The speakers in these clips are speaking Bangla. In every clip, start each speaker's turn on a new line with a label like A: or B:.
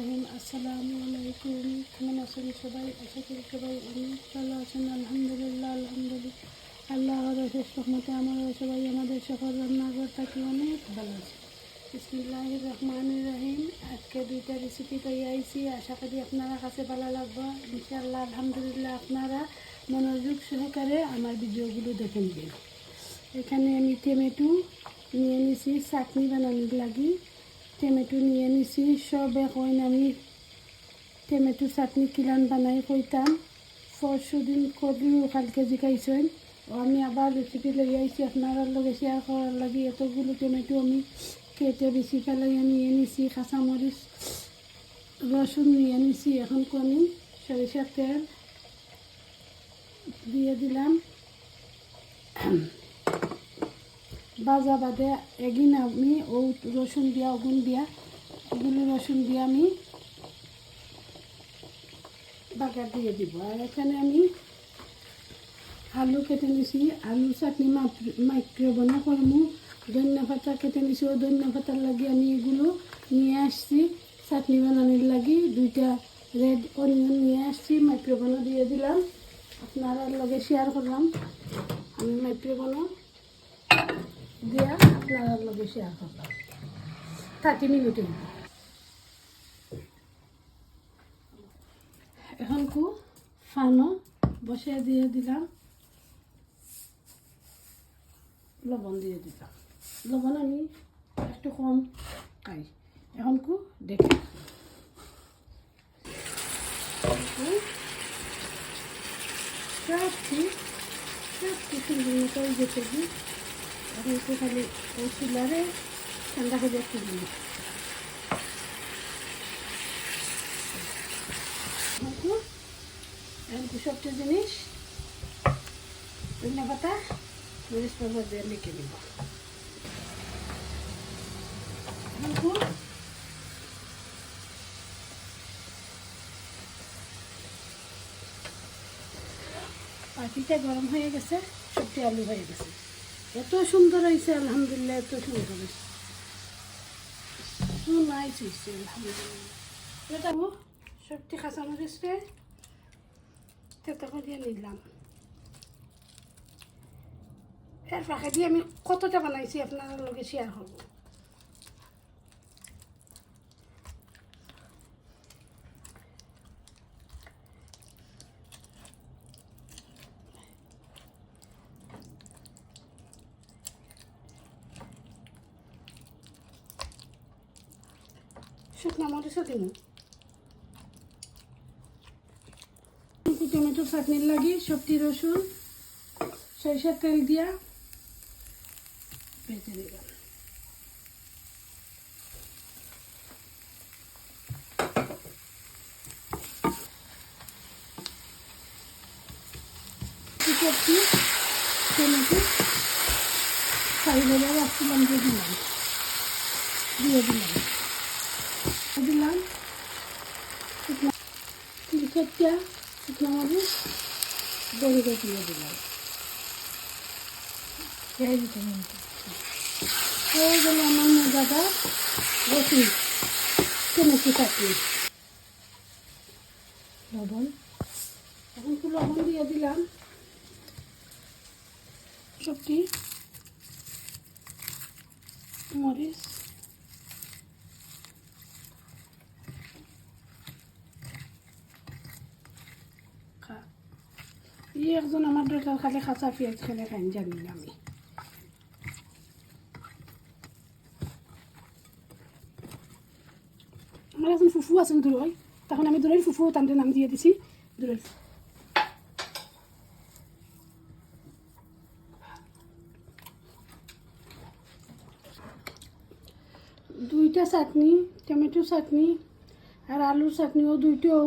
A: রহিম, আসসালামু আলাইকুম। কেমন আছেন সবাই? আশা করি সবাই অনেক ভালো আছেন। আলহামদুলিল্লাহ আলহামদুলিল্লাহ। আল্লাহ রসের সহমতে আমরা সবাই আমাদের সকল রান্নাঘর থাকি অনেক ভালো আছে। বিসমুল্লাহ রহমান রহিম। আজকে দুইটা রেসিপি তৈরি আইসি আশা করি আপনারা কাছে ভালো লাগবো। ইনশাআল্লাহ, আলহামদুলিল্লাহ, আপনারা মনোযোগ সহকারে আমার ভিডিওগুলো দেখেন এখানে আমি টমেটো নিয়ে নিয়েছি চাটনি বানানোর লাগি। টমেটো নিয়ে নিছি, সব এখন আমি টমেটো চাটনি কিলান বানাই কইতাম। পরশু দিন করলেও কালকে জিকাইছেন আমি আবার রেসিপি লই আইছি আপনার লগে শেয়ার করার লাগে এতগুলো টমেটো আমি কেটে বেশি ফেলাই নিয়ে নিছি, কাঁচামরিচ, রসুন নিয়ে নিছি, এখন কমি সরিষার তেল দিয়ে দিলাম। বাজা বাদে এগিন আমি ও রসুন দিয়া, ওগুন দিয়া ওগুলো রসুন দিয়ে আমি বাগার দিয়ে দিব। আর এখানে আমি আলু কেটে নিছি। আলু চাটনি মাইক্রোবনা করমু। ধনিয়া পাতা কেটে নিছি। ও ধনিয়া পাতার লাগি আমি এগুলো নিয়ে আসছি। চাটনি বানানোর লাগি দুইটা রেড অনিয়ন নিয়ে আসছি। মাইক্রোবনা দিয়ে দিলাম। আপনারা লগে শেয়ার করলাম। আমি মাইক্রোবনা দিয়া আপনারা লগে শেয়ার করলাম থার্টি মিনিটে এখন কু ফানো বসে দিয়ে দিলাম লবণ দিয়ে দিলাম লবণ আমি একটু কম খাই এখন কু দেখি সব ঠিক সব কিছু গেছে কি এখন একটু খালি ঠান্ডা হয়ে যাচ্ছে সবটা জিনিস, ধনিয়া পাতা, মরিচ পাউডার দিয়ে গরম হয়ে গেছে সবটি আলু হয়ে গেছে। এত সুন্দর হয়েছে, আলহামদুলিল্লাহ, এত সুন্দর হয়েছে এর দিয়ে আমি কতটা বানাইছি আপনার লগে শেয়ার করব। শুকনো টমেটো চাটনির লাগি সবটি রসুন, সরিষার তেল দিয়া ভেজে দিলাম। সবটি টমেটো রাখছিলাম দিয়ে দিলাম দিয়ে দিলাম। দিলাম। চারটা শুকনো মরিচ দড়িতে দিয়ে দিলাম। এই দিতে হয়ে গেল আমার মজাদার রসুন টমেটো চাটনি লবণ। এখন একটু লবণ দিয়ে দিলাম। সবটি মরিচ। একজন আমার দরকার, খালি খাঁচা পেঁয়াজ খেলে খাইন জানি না আমি। আমার এখন ফুফু আছেন দূরই তখন আমি দূরের ফুফু তাদের নাম দিয়ে দিছি, দূরের দুইটা চাটনি, টমেটো চাটনি, আর আলুর চাটনিও দুইটাও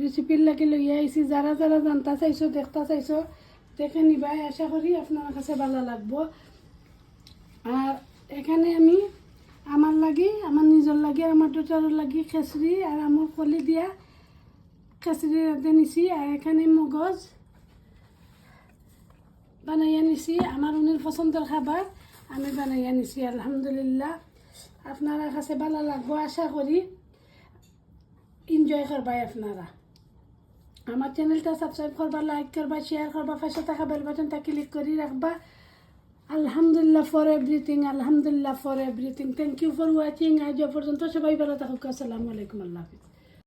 A: রেসিপির লাগে লইয়া আইছি যারা যারা জানতা চাইছো, দেখতা চাইছো, দেখে নিবাই আশা করি আপনার কাছে ভালো লাগবো। আর এখানে আমি আমার লাগি আমার নিজের লাগে আমার দুটার লাগি খেসরি আর আমার কলি দিয়া খেসরি রাঁধে নিছি আর এখানে মগজ বানাইয়া নিছি আমার উনির পছন্দের খাবার আমি বানাইয়া নিছি আলহামদুলিল্লাহ। আপনারা কাছে ভালো লাগবো, আশা করি এনজয় করবাই আপনারা। আমার চ্যানেলটা সাবস্ক্রাইব করবা লাইক করবা শেয়ার করবা, পাশে থাকা বেল বাটনটা ক্লিক করে রাখবা। আলহামদুলিল্লাহ ফর এভরিথিং আলহামদুলিল্লাহ for everything thank you for watching আজ পর্যন্ত সবাই ভালো থাকুক। আসসালামু আলাইকুম, আল্লাহ হাফিজ।